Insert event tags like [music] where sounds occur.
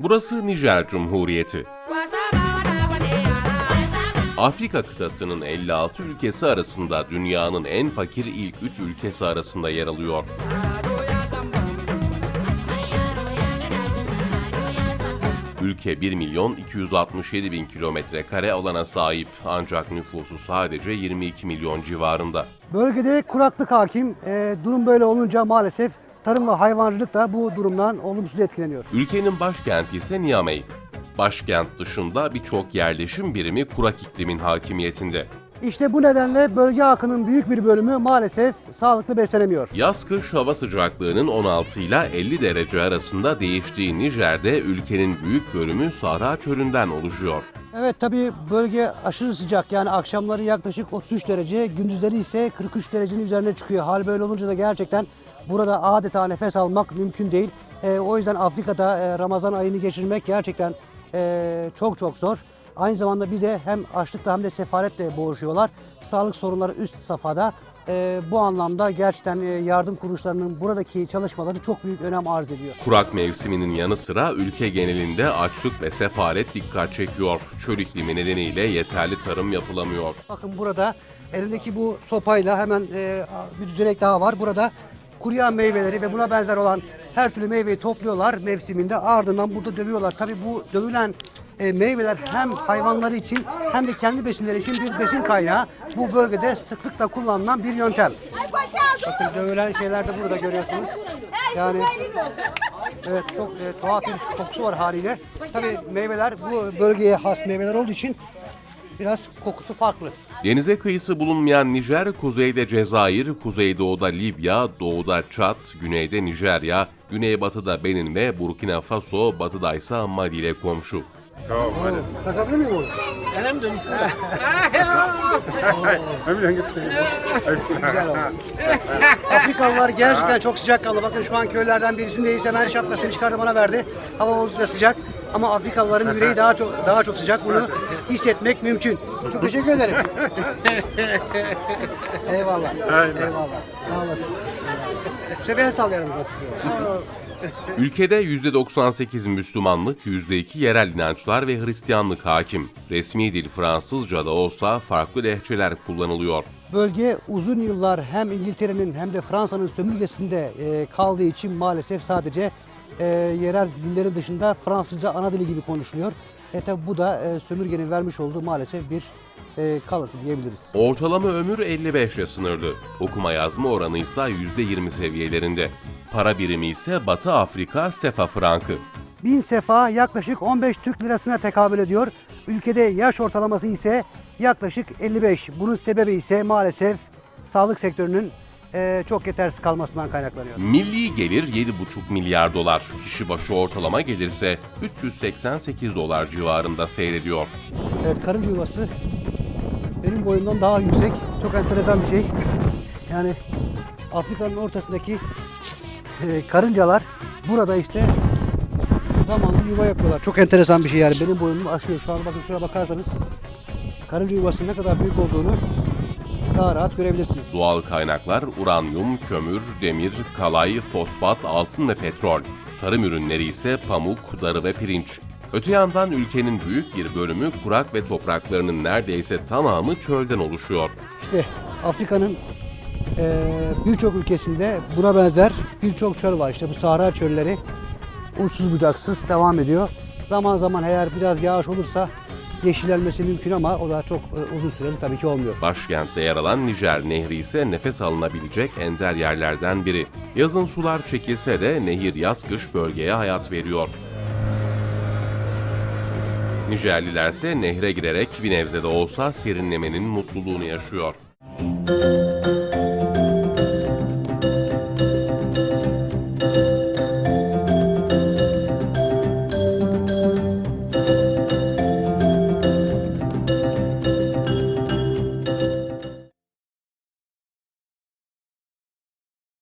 Burası Nijer Cumhuriyeti. Afrika kıtasının 56 ülkesi arasında dünyanın en fakir ilk 3 ülkesi arasında yer alıyor. Ülke 1 milyon 267 bin kilometre kare alana sahip ancak nüfusu sadece 22 milyon civarında. Bölgede kuraklık hakim. Ee, durum böyle olunca maalesef tarım ve hayvancılık da bu durumdan olumsuz etkileniyor. Ülkenin başkenti ise Niamey. Başkent dışında birçok yerleşim birimi kurak iklimin hakimiyetinde. İşte bu nedenle bölge halkının büyük bir bölümü maalesef sağlıklı beslenemiyor. Yaz-kış hava sıcaklığının 16 ile 50 derece arasında değiştiği Nijer'de ülkenin büyük bölümü Sahra Çölü'nden oluşuyor. Evet tabii bölge aşırı sıcak yani akşamları yaklaşık 33 derece, gündüzleri ise 43 derecenin üzerine çıkıyor. Hal böyle olunca da gerçekten burada adeta nefes almak mümkün değil. Ee, o yüzden Afrika'da e, Ramazan ayını geçirmek gerçekten e, çok çok zor. Aynı zamanda bir de hem açlıkla hem de sefaletle boğuşuyorlar. Sağlık sorunları üst safhada. Ee, bu anlamda gerçekten e, yardım kuruluşlarının buradaki çalışmaları çok büyük önem arz ediyor. Kurak mevsiminin yanı sıra ülke genelinde açlık ve sefalet dikkat çekiyor. Çöl iklimi nedeniyle yeterli tarım yapılamıyor. Bakın burada elindeki bu sopayla hemen e, bir düzenek daha var. Burada kuruyan meyveleri ve buna benzer olan her türlü meyveyi topluyorlar mevsiminde ardından burada dövüyorlar. Tabii bu dövülen e, meyveler hem hayvanları için hem de kendi besinleri için bir besin kaynağı. Bu bölgede sıklıkla kullanılan bir yöntem. Bakın dövülen şeyler de burada görüyorsunuz. Yani evet çok e, tuhaf bir kokusu var haliyle. Tabii meyveler bu bölgeye has meyveler olduğu için biraz kokusu farklı. Denize kıyısı bulunmayan Nijer, kuzeyde Cezayir, kuzeydoğuda Libya, doğuda Çat, güneyde Nijerya, güneybatıda Benin ve Burkina Faso, batıda ise Mali ile komşu. Takabilir miyim onu? [laughs] Güzel oldu. Afrikalılar gerçekten çok sıcakkanlı. Bakın şu an köylerden birisindeyiz. Hemen şapkasını çıkardı bana verdi. Hava oldukça sıcak. Ama Afrikalıların yüreği daha çok daha çok sıcak. Bunu [laughs] hissetmek mümkün. Çok teşekkür ederim. [laughs] Eyvallah. Eyvallah. Sağ olasın. İşte ben sallayalım. [laughs] Ülkede %98 Müslümanlık, %2 yerel inançlar ve Hristiyanlık hakim. Resmi dil Fransızca da olsa farklı lehçeler kullanılıyor. Bölge uzun yıllar hem İngiltere'nin hem de Fransa'nın sömürgesinde e, kaldığı için maalesef sadece e, yerel dillerin dışında Fransızca ana dili gibi konuşuluyor. E tabi bu da e, sömürgenin vermiş olduğu maalesef bir e, kalıntı diyebiliriz. Ortalama ömür 55'e sınırlı. Okuma yazma oranı ise %20 seviyelerinde. Para birimi ise Batı Afrika sefa frankı. Bin sefa yaklaşık 15 Türk lirasına tekabül ediyor. Ülkede yaş ortalaması ise yaklaşık 55. Bunun sebebi ise maalesef sağlık sektörünün e, çok yetersiz kalmasından kaynaklanıyor. Milli gelir 7,5 milyar dolar. Kişi başı ortalama gelirse 388 dolar civarında seyrediyor. Evet karınca yuvası benim boyumdan daha yüksek. Çok enteresan bir şey. Yani Afrika'nın ortasındaki e, karıncalar burada işte zamanlı yuva yapıyorlar. Çok enteresan bir şey yani benim boyumu aşıyor. Şu an bakın şuraya bakarsanız karınca yuvasının ne kadar büyük olduğunu daha rahat görebilirsiniz. Doğal kaynaklar uranyum, kömür, demir, kalay, fosfat, altın ve petrol. Tarım ürünleri ise pamuk, darı ve pirinç. Öte yandan ülkenin büyük bir bölümü kurak ve topraklarının neredeyse tamamı çölden oluşuyor. İşte Afrika'nın eee, birçok ülkesinde buna benzer birçok çöl var. İşte bu Sahra çölleri uçsuz bucaksız devam ediyor. Zaman zaman eğer biraz yağış olursa yeşillenmesi mümkün ama o da çok e, uzun süreli tabii ki olmuyor. Başkentte yer alan Nijer Nehri ise nefes alınabilecek ender yerlerden biri. Yazın sular çekilse de nehir yaz-kış bölgeye hayat veriyor. Nijerliler ise nehre girerek bir nebze de olsa serinlemenin mutluluğunu yaşıyor.